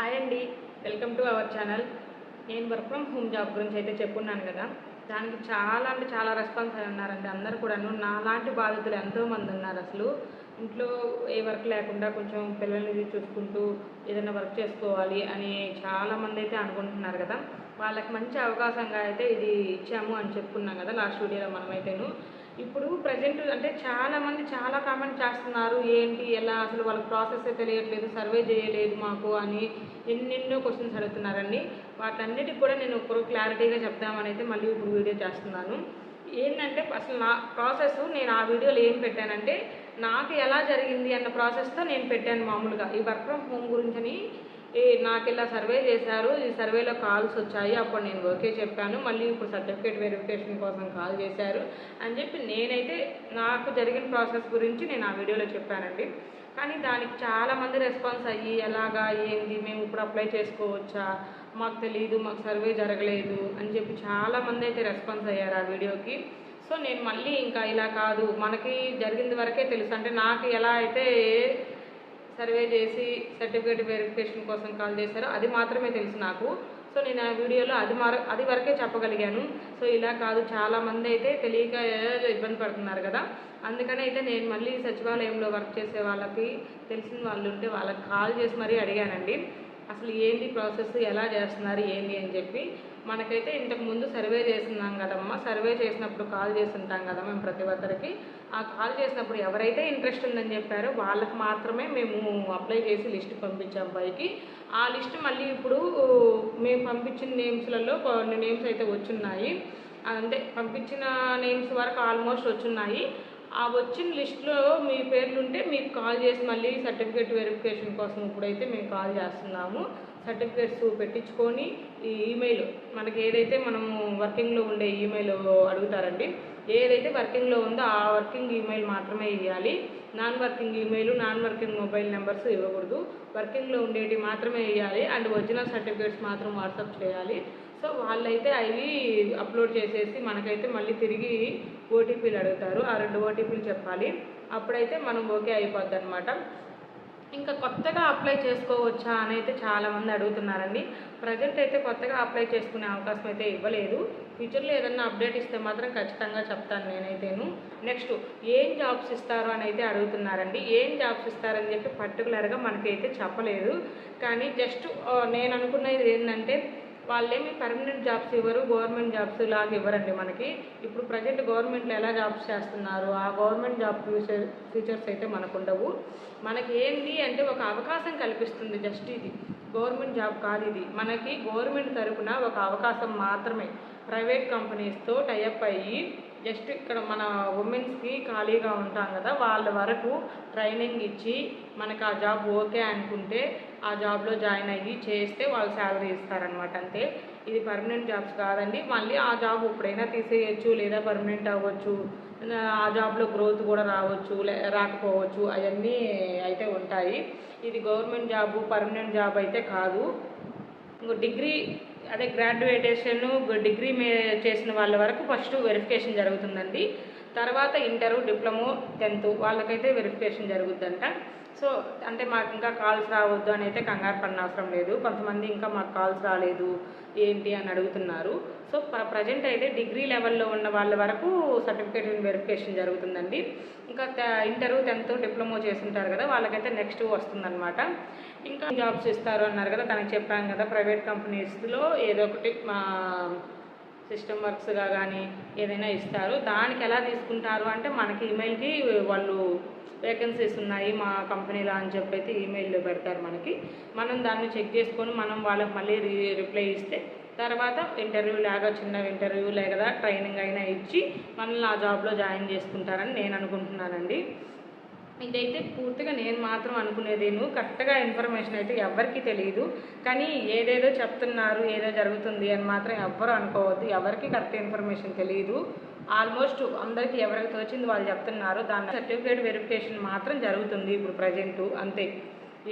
Hi అండి. Welcome to our channel. నేను work from home job గురించి అయితే చెప్పున్నాను కదా. దానికి చాలా అంటే చాలా రెస్పాన్స్ అయి ఉన్నారండి అందరు కూడాను. నాలాంటి బాధితులు ఎంతోమంది ఉన్నారు అసలు. ఇంట్లో ఏ వర్క్ లేకుండా కొంచెం పిల్లల్ని చూసుకుంటూ ఏదైనా వర్క్ చేసుకోవాలి అని చాలామంది అయితే అనుకుంటున్నారు కదా. వాళ్ళకి మంచి అవకాశంగా అయితే ఇది ఇచ్చాము అని చెప్పుకున్నాం కదా లాస్ట్ వీడియోలో మనమైతేను. ఇప్పుడు ప్రజెంట్ అంటే చాలామంది చాలా కామెంట్ చేస్తున్నారు ఏంటి ఎలా అసలు వాళ్ళకి ప్రాసెస్ తెలియట్లేదు సర్వే చేయలేదు మాకు అని ఎన్నెన్నో క్వశ్చన్స్ అడుగుతున్నారండి. వాటన్నిటికి కూడా నేను ఇప్పుడు క్లారిటీగా చెప్దామని అయితే మళ్ళీ ఇప్పుడు వీడియో చేస్తున్నాను. ఏంటంటే అసలు నా ప్రాసెస్ నేను ఆ వీడియోలో ఏం పెట్టానంటే నాకు ఎలా జరిగింది అన్న ప్రాసెస్తో నేను పెట్టాను మామూలుగా. ఈ వర్క్ ఫ్రమ్ హోమ్ గురించి ఏ నాకు ఇలా సర్వే చేశారు? ఈ సర్వేలో కాల్స్ వచ్చాయి. అప్పుడు నేను ఓకే చెప్పాను. మళ్ళీ ఇప్పుడు సర్టిఫికేట్ వెరిఫికేషన్ కోసం కాల్ చేశారు. అని చెప్పి నేనైతే నాకు జరిగిన ప్రాసెస్ గురించి నేను ఆ వీడియోలో చెప్పానండి. కానీ దానికి చాలామంది రెస్పాన్స్ అయ్యి ఎలాగా? ఏంది? మేము ఇప్పుడు అప్లై చేసుకోవచ్చా? మాకు తెలియదు మాకు సర్వే జరగలేదు. అని చెప్పి చాలామంది అయితే రెస్పాన్స్ అయ్యారు ఆ వీడియోకి. సో నేను మళ్ళీ ఇంకా ఇలా కాదు. మనకి జరిగింది వరకే తెలుసు. అంటే నాకు ఎలా అయితే సర్వే చేసి సర్టిఫికేట్ వెరిఫికేషన్ కోసం కాల్ చేశారో అది మాత్రమే తెలుసు నాకు. సో నేను ఆ వీడియోలో అది మార అది వరకే చెప్పగలిగాను. సో ఇలా కాదు. చాలామంది అయితే తెలియక ఇబ్బంది పడుతున్నారు కదా. అందుకని అయితే నేను మళ్ళీ సచివాలయంలో వర్క్ చేసే వాళ్ళకి తెలిసిన వాళ్ళు ఉంటే వాళ్ళకి కాల్ చేసి మరీ అడిగానండి. అసలు ఏంటి ప్రాసెస్? ఎలా చేస్తున్నారు? ఏంటి అని చెప్పి మనకైతే ఇంతకు ముందు సర్వే చేస్తున్నాం కదమ్మా. సర్వే చేసినప్పుడు కాల్ చేస్తుంటాం కదా మేము ప్రతి ఒక్కరికి. ఆ కాల్ చేసినప్పుడు ఎవరైతే ఇంట్రెస్ట్ ఉందని చెప్పారో వాళ్ళకి మాత్రమే మేము అప్లై చేసి లిస్ట్ పంపించాం పైకి. ఆ లిస్ట్ మళ్ళీ ఇప్పుడు మేము పంపించిన నేమ్స్లలో కొన్ని నేమ్స్ అయితే వచ్చున్నాయి. అంటే పంపించిన నేమ్స్ వరకు ఆల్మోస్ట్ వచ్చున్నాయి. ఆ వచ్చిన లిస్ట్లో మీ పేర్లు ఉంటే మీకు కాల్ చేసి మళ్ళీ సర్టిఫికేట్ వెరిఫికేషన్ కోసం ఇప్పుడైతే మేము కాల్ చేస్తున్నాము. సర్టిఫికేట్స్ పెట్టించుకొని ఈ ఈమెయిల్ మనకి ఏదైతే మనము వర్కింగ్లో ఉండే ఈమెయిల్ అడుగుతారండి ఏదైతే వర్కింగ్లో ఉందో ఆ వర్కింగ్ ఈమెయిల్ మాత్రమే ఇవ్వాలి non working email non working mobile numbers ఇవ్వకూడదు. వర్కింగ్లో ఉండేవి మాత్రమే ఇవ్వాలి అండ్ ఒరిజినల్ సర్టిఫికేట్స్ మాత్రం వాట్సాప్ చేయాలి. సో వాళ్ళైతే అవి అప్లోడ్ చేసేసి మనకైతే మళ్ళీ తిరిగి ఓటీపీలు అడుగుతారు. ఆ రెండు ఓటీపీలు చెప్పాలి. అప్పుడైతే మనం ఓకే అయిపోద్ది అనమాట ఇంకా కొత్తగా అప్లై చేసుకోవచ్చా అని అయితే చాలామంది అడుగుతున్నారండి. ప్రజెంట్ అయితే కొత్తగా అప్లై చేసుకునే అవకాశం అయితే ఇవ్వలేదు. ఫ్యూచర్లో ఏదన్నా అప్డేట్ ఇస్తే మాత్రం ఖచ్చితంగా చెప్తాను నేనైతేను. నెక్స్ట్ ఏం జాబ్స్ ఇస్తారు అని అయితే అడుగుతున్నారండి. ఏం జాబ్స్ ఇస్తారని చెప్పి పర్టికులర్గా మనకైతే చెప్పలేదు. కానీ జస్ట్ నేను అనుకున్నది ఏంటంటే వాళ్ళేమి పర్మనెంట్ జాబ్స్ ఇవ్వరు గవర్నమెంట్ జాబ్స్ లాగా ఇవ్వరండి మనకి. ఇప్పుడు ప్రజెంట్ గవర్నమెంట్లో ఎలా జాబ్స్ చేస్తున్నారు? ఆ గవర్నమెంట్ జాబ్ ఫ్యూచర్ ఫీచర్స్ అయితే మనకు ఉండవు మనకి ఏంటి అంటే ఒక అవకాశం కల్పిస్తుంది జస్ట్ ఇది. గవర్నమెంట్ జాబ్ కాదు ఇది. మనకి గవర్నమెంట్ తరపున ఒక అవకాశం మాత్రమే. ప్రైవేట్ కంపెనీస్తో టైఅప్ అయ్యి జస్ట్ ఇక్కడ మన ఉమెన్స్కి ఖాళీగా ఉంటాం కదా వాళ్ళ వరకు ట్రైనింగ్ ఇచ్చి మనకు ఆ జాబ్ ఓకే అనుకుంటే ఆ జాబ్లో జాయిన్ అయ్యి చేస్తే వాళ్ళు శాలరీ ఇస్తారనమాట అంతే. ఇది పర్మనెంట్ జాబ్స్ కాదండి మళ్ళీ ఆ జాబ్ ఎప్పుడైనా తీసేయచ్చు లేదా పర్మనెంట్ అవ్వచ్చు. ఆ జాబ్లో గ్రోత్ కూడా రావచ్చు లే రాకపోవచ్చు అవన్నీ అయితే ఉంటాయి. ఇది గవర్నమెంట్ జాబు పర్మనెంట్ జాబ్ అయితే కాదు. ఇంకో డిగ్రీ అదే గ్రాడ్యుయేటేషన్ డిగ్రీ మే చేసిన వాళ్ళ వరకు ఫస్ట్ వెరిఫికేషన్ జరుగుతుందండి. తర్వాత ఇంటరు డిప్లొమో టెన్త్ వాళ్ళకైతే వెరిఫికేషన్ జరుగుద్దంట. సో అంటే మాకు ఇంకా కాల్స్ రావద్దు అని అయితే కంగారు పడినవసరం లేదు. కొంతమంది ఇంకా మాకు కాల్స్ రాలేదు ఏంటి అని అడుగుతున్నారు. సో ప్రజెంట్ అయితే డిగ్రీ లెవెల్లో ఉన్న వాళ్ళ వరకు సర్టిఫికేట్ వెరిఫికేషన్ జరుగుతుందండి. ఇంకా ఇంటరు టెన్త్ డిప్లొమో చేస్తుంటారు కదా వాళ్ళకైతే నెక్స్ట్ వస్తుందన్నమాట. ఇంకా జాబ్స్ ఇస్తారు అన్నారు కదా తనకి చెప్పాను కదా ప్రైవేట్ కంపెనీస్లో ఏదో ఒకటి మా సిస్టమ్ వర్క్స్గా కానీ ఏదైనా ఇస్తారు. దానికి ఎలా తీసుకుంటారు అంటే మనకి ఈమెయిల్కి వాళ్ళు వేకెన్సీస్ ఉన్నాయి మా కంపెనీలో అని చెప్పి అయితే ఈమెయిల్లో పెడతారు మనకి. మనం దాన్ని చెక్ చేసుకొని మనం వాళ్ళకి మళ్ళీ రీ రిప్లై ఇస్తే తర్వాత ఇంటర్వ్యూ లాగా చిన్న ఇంటర్వ్యూ లేదా ట్రైనింగ్ అయినా ఇచ్చి మనల్ని ఆ జాబ్లో జాయిన్ చేసుకుంటారని నేను అనుకుంటున్నానండి. ఇదైతే పూర్తిగా నేను మాత్రం అనుకునేదేను కరెక్ట్గా ఇన్ఫర్మేషన్ అయితే ఎవరికి తెలియదు కానీ ఏదేదో చెప్తున్నారు ఏదో జరుగుతుంది అని మాత్రం ఎవ్వరు అనుకోవద్దు. ఎవరికి కరెక్ట్ ఇన్ఫర్మేషన్ తెలియదు ఆల్మోస్ట్ అందరికీ ఎవరికి తోచింది వాళ్ళు చెప్తున్నారు దాని సర్టిఫికేట్ వెరిఫికేషన్ మాత్రం జరుగుతుంది ఇప్పుడు ప్రజెంటు. అంతే.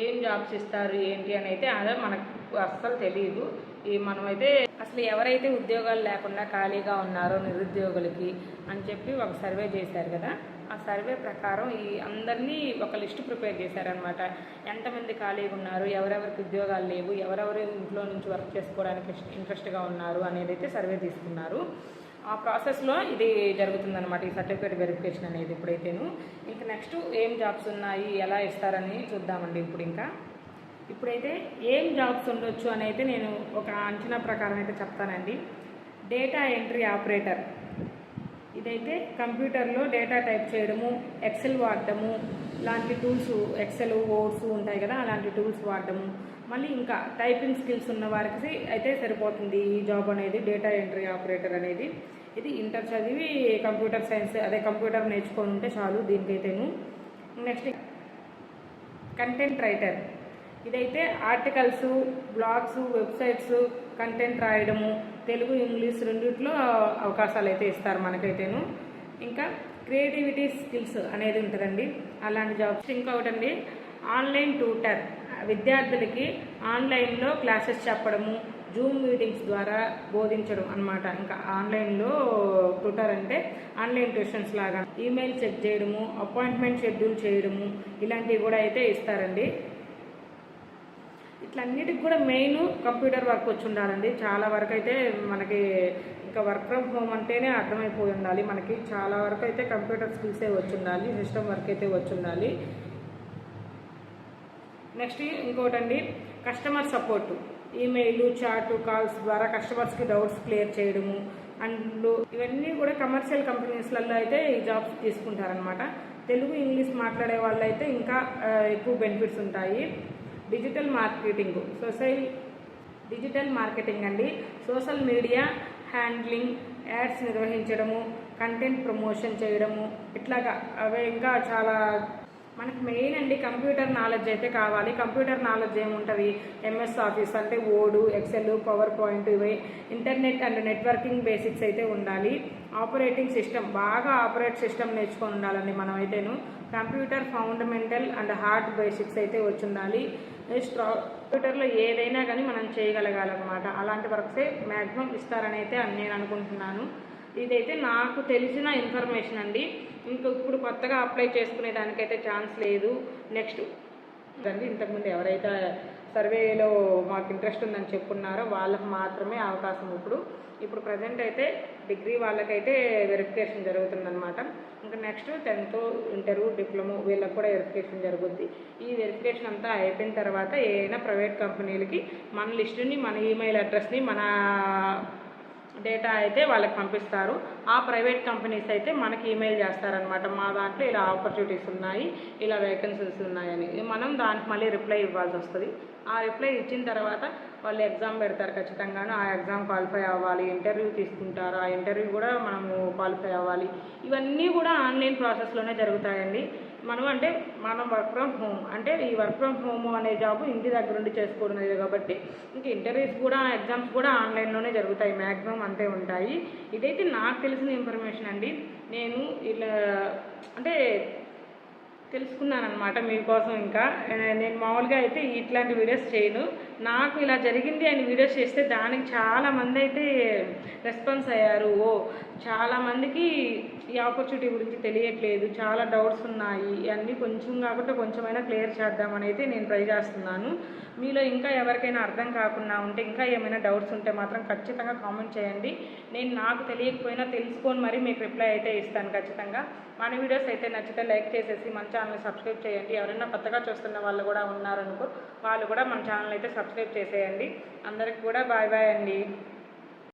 ఏం జాబ్స్ ఇస్తారు ఏంటి అని అయితే అదే మనకు అస్సలు తెలియదు ఈ మనమైతే అసలు ఎవరైతే ఉద్యోగాలు లేకుండా ఖాళీగా ఉన్నారో నిరుద్యోగులకి అని చెప్పి ఒక సర్వే చేశారు కదా. ఆ సర్వే ప్రకారం ఈ అందరినీ ఒక లిస్ట్ ప్రిపేర్ చేశారనమాట ఎంతమంది ఖాళీగా ఉన్నారు? ఎవరెవరికి ఉద్యోగాలు లేవు? ఎవరెవరు ఇంట్లో నుంచి వర్క్ చేసుకోవడానికి ఇంట్రెస్ట్గా ఉన్నారు అనేది అయితే సర్వే తీసుకున్నారు. ఆ ప్రాసెస్లో ఇది జరుగుతుందన్నమాట ఈ సర్టిఫికేట్ వెరిఫికేషన్ అనేది ఇప్పుడైతేను ఇంకా నెక్స్ట్ ఏం జాబ్స్ ఉన్నాయి? ఎలా ఇస్తారని చూద్దామండి ఇప్పుడు ఇంకా. ఇప్పుడైతే ఏం జాబ్స్ ఉండొచ్చు అనేది నేను ఒక అంచనా ప్రకారం అయితే చెప్తానండి. Data entry operator. ఇదైతే కంప్యూటర్లో డేటా టైప్ చేయడము ఎక్సెల్ వాడడము లాంటి టూల్స్ ఎక్సెల్ వర్డ్స్ ఉంటాయి కదా అలాంటి టూల్స్ వాడటము మళ్ళీ ఇంకా టైపింగ్ స్కిల్స్ ఉన్న వారికి అయితే సరిపోతుంది ఈ జాబ్ అనేది డేటా ఎంట్రీ ఆపరేటర్ అనేది. ఇది ఇంటర్ చదివి కంప్యూటర్ సైన్స్ అదే కంప్యూటర్ నేర్చుకొని ఉంటే చాలు దీనికైతేను. Next content writer. ఇదైతే ఆర్టికల్స్ బ్లాగ్స్ వెబ్సైట్స్ కంటెంట్ రాయడము తెలుగు ఇంగ్లీష్ రెండిట్లో అవకాశాలు అయితే ఇస్తారు మనకైతేను. ఇంకా క్రియేటివిటీ స్కిల్స్ అనేది ఉంటుందండి. అలాంటి జాబ్స్ ఇంకొకటి అండి ఆన్లైన్ ట్యూటర్. విద్యార్థులకి ఆన్లైన్లో క్లాసెస్ చెప్పడము జూమ్ మీటింగ్స్ ద్వారా బోధించడం అన్నమాట. ఇంకా ఆన్లైన్లో ట్యూటర్ అంటే ఆన్లైన్ ట్యూషన్స్ లాగా. ఈమెయిల్ చెక్ చేయడము అపాయింట్మెంట్ షెడ్యూల్ చేయడము ఇలాంటివి కూడా అయితే ఇస్తారండి. ఇట్లన్నిటికి కూడా మెయిన్ కంప్యూటర్ వర్క్ వచ్చి ఉండాలండి చాలా వరకు అయితే మనకి ఇంకా వర్క్ ఫ్రమ్ హోమ్ అంటేనే అర్థమైపోయి ఉండాలి. మనకి చాలా వరకు అయితే కంప్యూటర్ స్కిల్సే వచ్చి ఉండాలి సిస్టమ్ వర్క్ అయితే వచ్చి ఉండాలి నెక్స్ట్ ఇంకోటండి customer support email chat calls ద్వారా కస్టమర్స్కి డౌట్స్ క్లియర్ చేయడము. అండ్ ఇవన్నీ కూడా కమర్షియల్ కంపెనీస్లలో అయితే ఈ జాబ్స్ తీసుకుంటారనమాట తెలుగు ఇంగ్లీష్ మాట్లాడే వాళ్ళైతే ఇంకా ఎక్కువ బెనిఫిట్స్ ఉంటాయి. Digital marketing. Social digital marketing అండి. సోషల్ మీడియా హ్యాండ్లింగ్ యాడ్స్ నిర్వహించడము కంటెంట్ ప్రమోషన్ చేయడము ఇట్లాగా అవే ఇంకా చాలా మనకు మెయిన్ అండి కంప్యూటర్ నాలెడ్జ్ అయితే కావాలి. కంప్యూటర్ నాలెడ్జ్ ఏముంటుంది? ఎంఎస్ ఆఫీస్ అంటే ఓడు ఎక్సెల్ పవర్ పాయింట్ ఇవి ఇంటర్నెట్ అండ్ నెట్వర్కింగ్ బేసిక్స్ అయితే ఉండాలి. ఆపరేటింగ్ సిస్టమ్ బాగా ఆపరేట్ సిస్టమ్ నేర్చుకొని ఉండాలండి మనం అయితేను computer fundamental and hard basics అయితే వచ్చి ఉండాలి స్ట్రా కంప్యూటర్లో ఏదైనా కానీ మనం చేయగలగాలన్నమాట. అలాంటి వర్క్సే మ్యాక్సిమం ఇస్తారని అయితే నేను అనుకుంటున్నాను. ఇదైతే నాకు తెలిసిన ఇన్ఫర్మేషన్ అండి. ఇంకా ఇప్పుడు కొత్తగా అప్లై చేసుకునే దానికైతే ఛాన్స్ లేదు. నెక్స్ట్ అండి ఇంతకుముందు ఎవరైతే సర్వేలో మాకు ఇంట్రెస్ట్ ఉందని చెప్పున్నారో వాళ్ళకు మాత్రమే అవకాశం ఇప్పుడు. ఇప్పుడు ప్రజెంట్ అయితే డిగ్రీ వాళ్ళకైతే వెరిఫికేషన్ జరుగుతుందనమాట ఇంకా నెక్స్ట్ టెన్త్ ఇంటర్ డిప్లొమో వీళ్ళకి కూడా వెరిఫికేషన్ జరుగుద్ది. ఈ వెరిఫికేషన్ అంతా అయిపోయిన తర్వాత ఏదైనా ప్రైవేట్ కంపెనీలకి మన లిస్టుని మన ఈమెయిల్ అడ్రస్ని మన డేటా అయితే వాళ్ళకి పంపిస్తారు. ఆ ప్రైవేట్ కంపెనీస్ అయితే మనకి ఈమెయిల్ చేస్తారనమాట మా దాంట్లో ఇలా ఆపర్చునిటీస్ ఉన్నాయి ఇలా వేకెన్సీస్ ఉన్నాయని. మనం దానికి మళ్ళీ రిప్లై ఇవ్వాల్సి వస్తుంది. ఆ రిప్లై ఇచ్చిన తర్వాత వాళ్ళు ఎగ్జామ్ పెడతారు ఖచ్చితంగాను. ఆ ఎగ్జామ్ క్వాలిఫై అవ్వాలి ఇంటర్వ్యూ తీసుకుంటారు. ఆ ఇంటర్వ్యూ కూడా మనము క్వాలిఫై అవ్వాలి. ఇవన్నీ కూడా ఆన్లైన్ ప్రాసెస్లోనే జరుగుతాయండి. మనం అంటే మనం వర్క్ ఫ్రమ్ హోమ్ అంటే ఈ వర్క్ ఫ్రమ్ హోమ్ అనే జాబ్ ఇంటి దగ్గర ఉండి చేసుకోవడం కాబట్టి. ఇంకా ఇంటర్వ్యూస్ కూడా ఎగ్జామ్స్ కూడా ఆన్లైన్లోనే జరుగుతాయి. మ్యాక్సిమం అంతే ఉంటాయి. ఇదైతే నాకు తెలిసిన ఇన్ఫర్మేషన్ అండి. నేను ఇలా అంటే తెలుసుకున్నాను అనమాట మీకోసం ఇంకా. నేను మామూలుగా అయితే ఇట్లాంటి వీడియోస్ చేయను. నాకు ఇలా జరిగింది అని వీడియోస్ చేస్తే దానికి చాలా మంది అయితే రెస్పాన్స్ అయ్యారు. ఓ చాలామందికి ఈ ఆపర్చునిటీ గురించి తెలియట్లేదు. చాలా డౌట్స్ ఉన్నాయి. ఇవన్నీ కొంచెం కాకుండా కొంచెమైనా క్లియర్ చేద్దామని అయితే నేను ట్రై చేస్తున్నాను. మీలో ఇంకా ఎవరికైనా అర్థం కాకుండా ఉంటే ఇంకా ఏమైనా డౌట్స్ ఉంటే మాత్రం ఖచ్చితంగా కామెంట్ చేయండి. నేను నాకు తెలియకపోయినా తెలుసుకొని మరీ మీకు రిప్లై అయితే ఇస్తాను ఖచ్చితంగా. మన వీడియోస్ అయితే నచ్చితే లైక్ చేసేసి మన ఛానల్ని సబ్స్క్రైబ్ చేయండి. ఎవరైనా కొత్తగా చూస్తున్న వాళ్ళు కూడా ఉన్నారనుకో వాళ్ళు కూడా మన ఛానల్ అయితే సబ్స్క్రైబ్ చేసేయండి. అందరికి కూడా బాయ్ బాయ్ అండి.